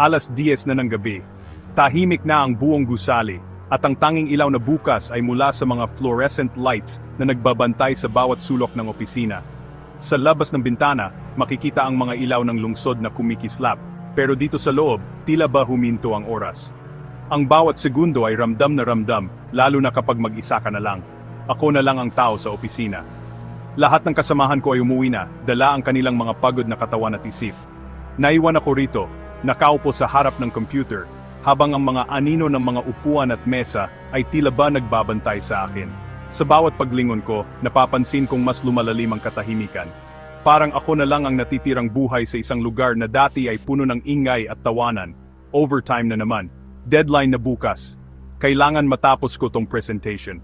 Alas 10 na ng gabi. Tahimik na ang buong gusali, at ang tanging ilaw na bukas ay mula sa mga fluorescent lights na nagbabantay sa bawat sulok ng opisina. Sa labas ng bintana, makikita ang mga ilaw ng lungsod na kumikislap, pero dito sa loob, tila ba huminto ang oras. Ang bawat segundo ay ramdam na ramdam, lalo na kapag mag-isa ka na lang. Ako na lang ang tao sa opisina. Lahat ng kasamahan ko ay umuwi na, dala ang kanilang mga pagod na katawan at isip. Naiwan ako rito, nakaupo sa harap ng computer, habang ang mga anino ng mga upuan at mesa ay tila ba nagbabantay sa akin. Sa bawat paglingon ko, napapansin kong mas lumalalim ang katahimikan. Parang ako na lang ang natitirang buhay sa isang lugar na dati ay puno ng ingay at tawanan. Overtime na naman. Deadline na bukas. Kailangan matapos ko tong presentation.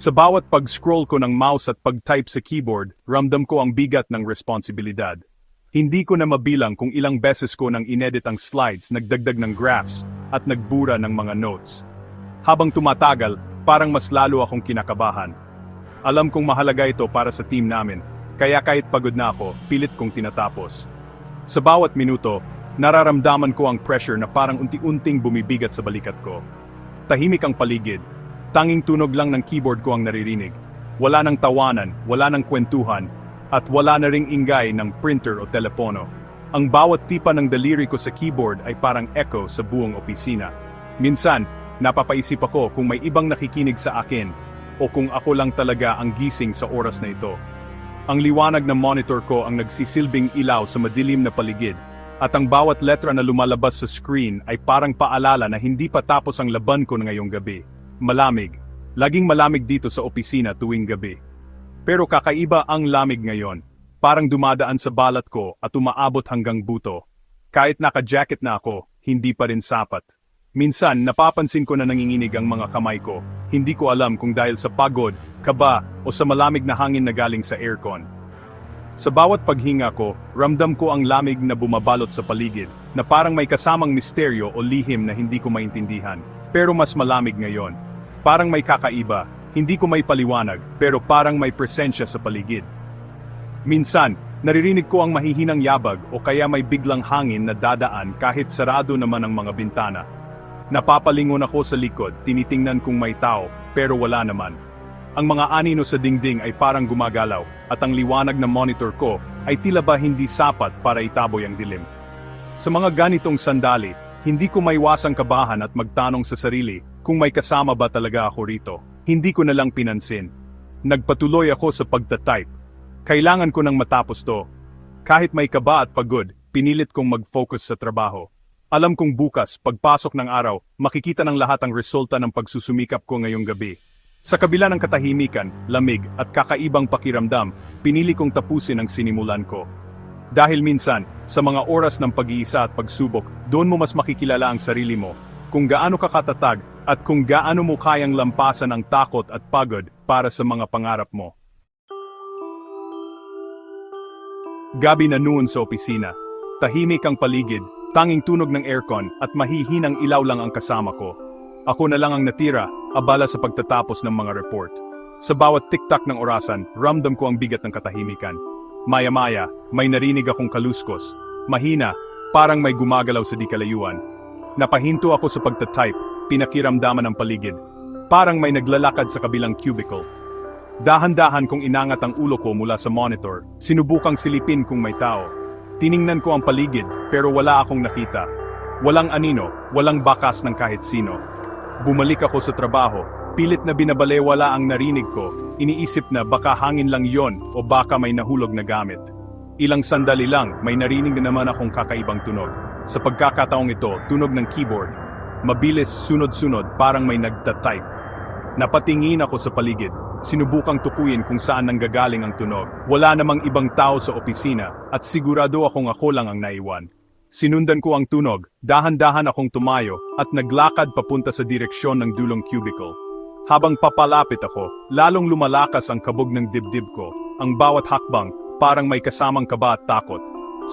Sa bawat pag-scroll ko ng mouse at pag-type sa keyboard, ramdam ko ang bigat ng responsibilidad. Hindi ko na mabilang kung ilang beses ko nang inedit ang slides, nagdagdag ng graphs, at nagbura ng mga notes. Habang tumatagal, parang mas lalo akong kinakabahan. Alam kong mahalaga ito para sa team namin, kaya kahit pagod na ako, pilit kong tinatapos. Sa bawat minuto, nararamdaman ko ang pressure na parang unti-unting bumibigat sa balikat ko. Tahimik ang paligid, tanging tunog lang ng keyboard ko ang naririnig. Wala ng tawanan, wala ng kwentuhan, at wala na ring ingay ng printer o telepono. Ang bawat tipa ng daliri ko sa keyboard ay parang echo sa buong opisina. Minsan, napapaisip ako kung may ibang nakikinig sa akin o kung ako lang talaga ang gising sa oras na ito. Ang liwanag ng monitor ko ang nagsisilbing ilaw sa madilim na paligid, at ang bawat letra na lumalabas sa screen ay parang paalala na hindi pa tapos ang laban ko ngayong gabi. Malamig. Laging malamig dito sa opisina tuwing gabi. Pero kakaiba ang lamig ngayon. Parang dumadaan sa balat ko at umaabot hanggang buto. Kahit naka-jacket na ako, hindi pa rin sapat. Minsan, napapansin ko na nanginginig ang mga kamay ko. Hindi ko alam kung dahil sa pagod, kaba, o sa malamig na hangin na galing sa aircon. Sa bawat paghinga ko, ramdam ko ang lamig na bumabalot sa paligid, na parang may kasamang misteryo o lihim na hindi ko maintindihan. Pero mas malamig ngayon. Parang may kakaiba, hindi ko may paliwanag, pero parang may presensya sa paligid. Minsan, naririnig ko ang mahihinang yabag o kaya may biglang hangin na dadaan kahit sarado naman ang mga bintana. Napapalingon ako sa likod, tinitingnan kung may tao, pero wala naman. Ang mga anino sa dingding ay parang gumagalaw, at ang liwanag ng monitor ko ay tila ba hindi sapat para itaboy ang dilim. Sa mga ganitong sandali, hindi ko maiwasang kabahan at magtanong sa sarili kung may kasama ba talaga ako rito. Hindi ko na lang pinansin. Nagpatuloy ako sa pagtatype. Kailangan ko nang matapos to. Kahit may kaba at pagod, pinilit kong mag-focus sa trabaho. Alam kong bukas, pagpasok ng araw, makikita ng lahat ang resulta ng pagsusumikap ko ngayong gabi. Sa kabila ng katahimikan, lamig, at kakaibang pakiramdam, pinili kong tapusin ang sinimulan ko. Dahil minsan, sa mga oras ng pag-iisa at pagsubok, doon mo mas makikilala ang sarili mo, kung gaano ka katatag, at kung gaano mo kayang lampasan ang takot at pagod para sa mga pangarap mo. Gabi na noon sa opisina. Tahimik ang paligid, tanging tunog ng aircon at mahihinang ilaw lang ang kasama ko. Ako na lang ang natira, abala sa pagtatapos ng mga report. Sa bawat tiktak ng orasan, ramdam ko ang bigat ng katahimikan. Maya-maya, may narinig akong kaluskos. Mahina, parang may gumagalaw sa di kalayuan. Napahinto ako sa pagtatype, pinakiramdaman ang paligid. Parang may naglalakad sa kabilang cubicle. Dahan-dahan kong inangat ang ulo ko mula sa monitor, sinubukang silipin kung may tao. Tiningnan ko ang paligid, pero wala akong nakita. Walang anino, walang bakas ng kahit sino. Bumalik ako sa trabaho, pilit na binabalewala ang narinig ko, iniisip na baka hangin lang yon o baka may nahulog na gamit. Ilang sandali lang, may narinig na naman akong kakaibang tunog. Sa pagkakataong ito, tunog ng keyboard. Mabilis, sunod-sunod, parang may nagtatype. Napatingin ako sa paligid, sinubukang tukuyin kung saan nanggagaling ang tunog. Wala namang ibang tao sa opisina, at sigurado akong ako lang ang naiwan. Sinundan ko ang tunog, dahan-dahan akong tumayo, at naglakad papunta sa direksyon ng dulong cubicle. Habang papalapit ako, lalong lumalakas ang kabog ng dibdib ko. Ang bawat hakbang, parang may kasamang kaba at takot.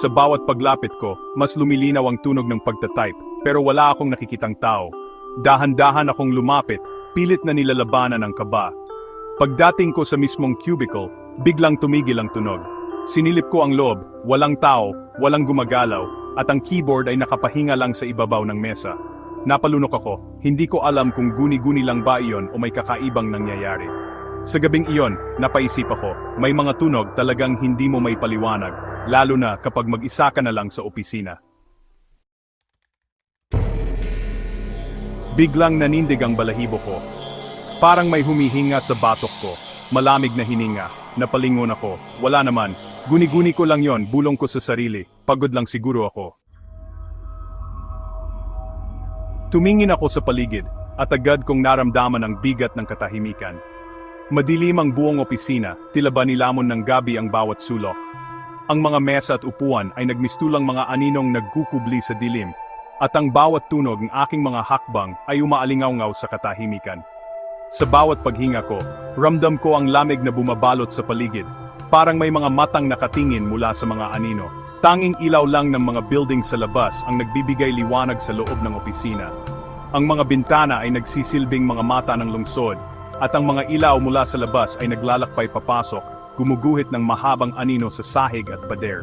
Sa bawat paglapit ko, mas lumilinaw ang tunog ng pagtatype, pero wala akong nakikitang tao. Dahan-dahan akong lumapit, pilit na nilalabanan ang kaba. Pagdating ko sa mismong cubicle, biglang tumigil ang tunog. Sinilip ko ang loob, walang tao, walang gumagalaw, at ang keyboard ay nakapahinga lang sa ibabaw ng mesa. Napalunok ako, hindi ko alam kung guni-guni lang ba iyon o may kakaibang nangyayari. Sa gabing iyon, napaisip ako, may mga tunog talagang hindi mo may paliwanag, lalo na kapag mag-isa ka na lang sa opisina. Biglang nanindig ang balahibo ko. Parang may humihinga sa batok ko. Malamig na hininga. Napalingon ako. Wala naman. Guni-guni ko lang yon, bulong ko sa sarili. Pagod lang siguro ako. Tumingin ako sa paligid, at agad kong naramdaman ang bigat ng katahimikan. Madilim ang buong opisina, tila ba nilamon ng gabi ang bawat sulok. Ang mga mesa at upuan ay nagmistulang mga aninong nagkukubli sa dilim, at ang bawat tunog ng aking mga hakbang ay umaalingaw sa katahimikan. Sa bawat paghinga ko, ramdam ko ang lamig na bumabalot sa paligid, parang may mga matang nakatingin mula sa mga anino. Tanging ilaw lang ng mga building sa labas ang nagbibigay liwanag sa loob ng opisina. Ang mga bintana ay nagsisilbing mga mata ng lungsod, at ang mga ilaw mula sa labas ay naglalakbay papasok, gumuguhit ng mahabang anino sa sahig at pader.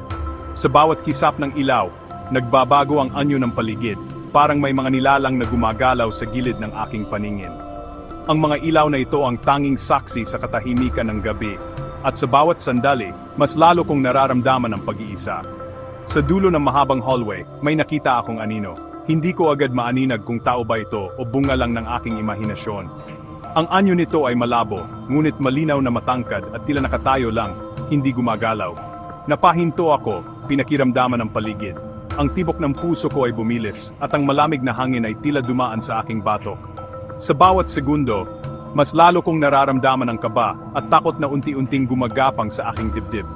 Sa bawat kisap ng ilaw, nagbabago ang anyo ng paligid, parang may mga nilalang na gumagalaw sa gilid ng aking paningin. Ang mga ilaw na ito ang tanging saksi sa katahimikan ng gabi, at sa bawat sandali, mas lalo kong nararamdaman ang pag-iisa. Sa dulo ng mahabang hallway, may nakita akong anino. Hindi ko agad maaninag kung tao ba ito o bunga lang ng aking imahinasyon. Ang anyo nito ay malabo, ngunit malinaw na matangkad at tila nakatayo lang, hindi gumagalaw. Napahinto ako, pinakiramdaman ng paligid. Ang tibok ng puso ko ay bumilis, at ang malamig na hangin ay tila dumaan sa aking batok. Sa bawat segundo, mas lalo kong nararamdaman ang kaba at takot na unti-unting gumagapang sa aking dibdib.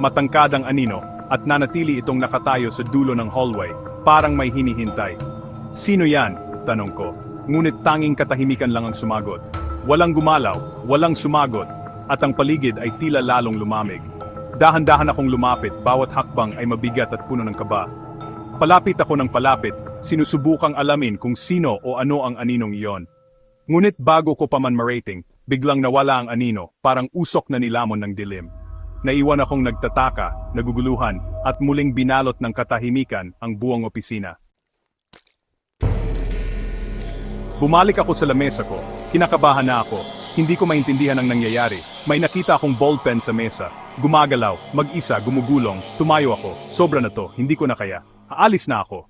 Matangkad ang anino, at nanatili itong nakatayo sa dulo ng hallway, parang may hinihintay. Sino yan? Tanong ko. Ngunit tanging katahimikan lang ang sumagot. Walang gumalaw, walang sumagot, at ang paligid ay tila lalong lumamig. Dahan-dahan akong lumapit, bawat hakbang ay mabigat at puno ng kaba. Palapit ako ng palapit, sinusubukang alamin kung sino o ano ang aninong iyon. Ngunit bago ko pa man marating, biglang nawala ang anino, parang usok na nilamon ng dilim. Naiwan akong nagtataka, naguguluhan, at muling binalot ng katahimikan ang buong opisina. Bumalik ako sa lamesa ko, kinakabahan na ako, hindi ko maintindihan ang nangyayari. May nakita akong ballpen sa mesa, gumagalaw, mag-isa, gumugulong, tumayo ako, sobra na to, hindi ko na kaya. Aalis na ako.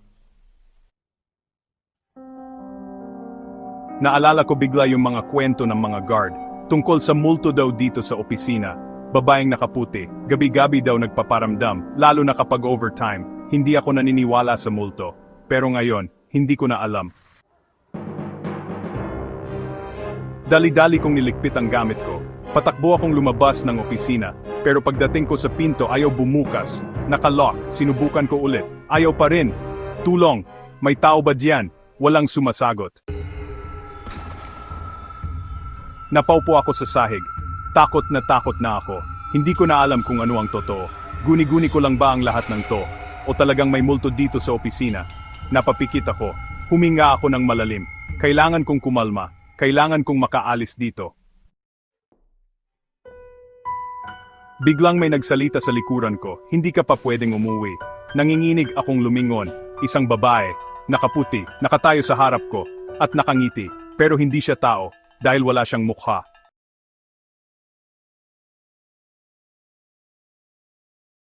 Naalala ko bigla yung mga kwento ng mga guard, tungkol sa multo daw dito sa opisina. Babaeng nakaputi, gabi-gabi daw nagpaparamdam, lalo na kapag overtime. Hindi ako naniniwala sa multo. Pero ngayon, hindi ko na alam. Dali-dali kong niligpit ang gamit ko. Patakbo akong lumabas ng opisina, pero pagdating ko sa pinto ayaw bumukas. Nakalock, sinubukan ko ulit. Ayaw pa rin. Tulong, may tao ba diyan? Walang sumasagot. Napaupo ako sa sahig. Takot na takot na ako. Hindi ko na alam kung ano ang totoo. Guni-guni ko lang ba ang lahat ng to? O talagang may multo dito sa opisina? Napapikit ako. Huminga ako ng malalim. Kailangan kong kumalma. Kailangan kong makaalis dito. Biglang may nagsalita sa likuran ko, hindi ka pa pwedeng umuwi. Nanginginig akong lumingon, isang babae, nakaputi, nakatayo sa harap ko, at nakangiti, pero hindi siya tao, dahil wala siyang mukha.